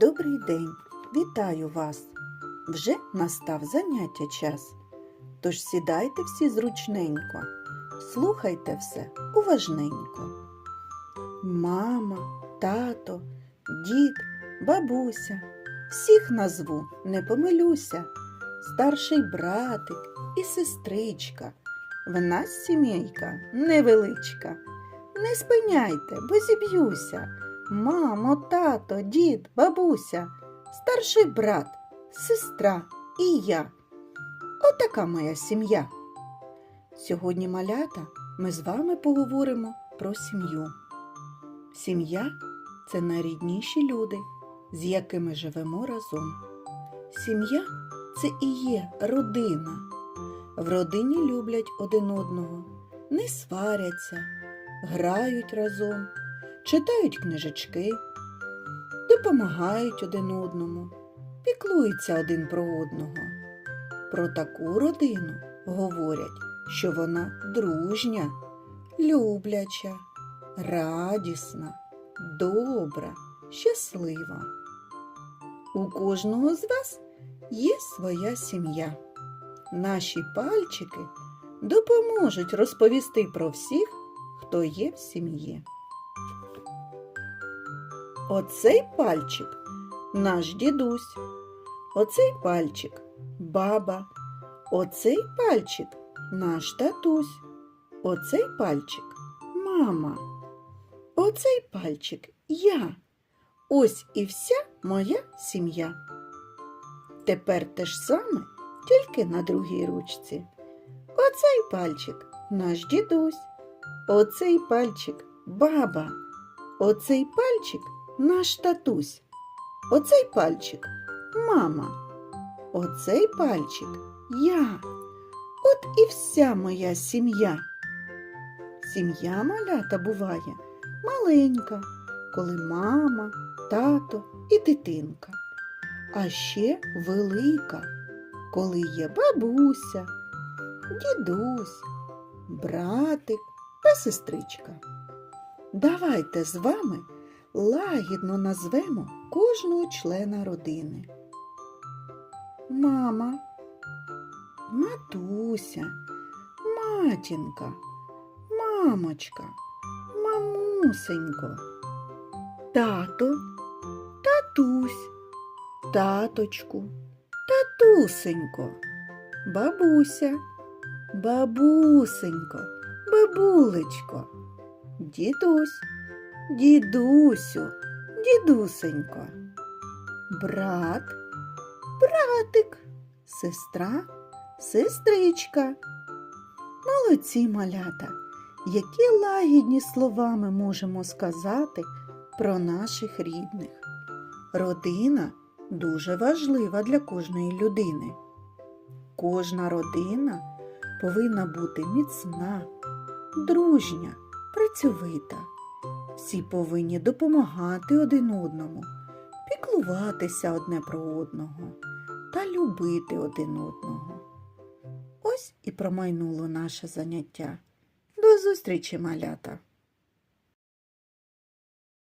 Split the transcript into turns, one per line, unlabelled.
Добрий день! Вітаю вас! Вже настав заняття час. Тож сідайте всі зручненько, слухайте все уважненько. Мама, тато, дід, бабуся. Всіх назву, не помилюся. Старший братик і сестричка. В нас сімейка невеличка. Не спиняйте, бо зіб'юся. Мамо, тато, дід, бабуся, старший брат, сестра і я. Отака моя сім'я. Сьогодні, малята, ми з вами поговоримо про сім'ю. Сім'я це найрідніші люди, з якими живемо разом. Сім'я це і є родина. В родині люблять один одного, не сваряться, грають разом читають книжечки, допомагають один одному, піклуються один про одного. Про таку родину говорять, що вона дружня, любляча, радісна, добра, щаслива. У кожного з вас є своя сім'я. Наші пальчики допоможуть розповісти про всіх, хто є в сім'ї. Оцей пальчик наш дідусь, оцей пальчик баба, оцей пальчик наш татусь, оцей пальчик мама, оцей пальчик я. Ось і вся моя сім'я. Тепер те ж саме, тільки на другій ручці. Оцей пальчик наш дідусь, оцей пальчик баба, оцей пальчик наш татусь. Оцей пальчик мама. Оцей пальчик я. От і вся моя сім'я. Сім'я малята буває маленька, коли мама, тато і дитинка. А ще велика, коли є бабуся, дідусь, братик та сестричка. Давайте з вами лагідно назвемо кожного члена родини. Мама, матуся, матінка, мамочка, мамусенько, тато, татусь, таточку, татусенько, бабуся, бабусенько, бабулечко, дідусь, дідусю, дідусенько, брат, братик, сестра, сестричка. Молодці малята, які лагідні слова ми можемо сказати про наших рідних. Родина дуже важлива для кожної людини. Кожна родина повинна бути міцна, дружня, працьовита. Всі повинні допомагати один одному, піклуватися одне про одного та любити один одного. Ось і промайнуло наше заняття. До зустрічі, малята!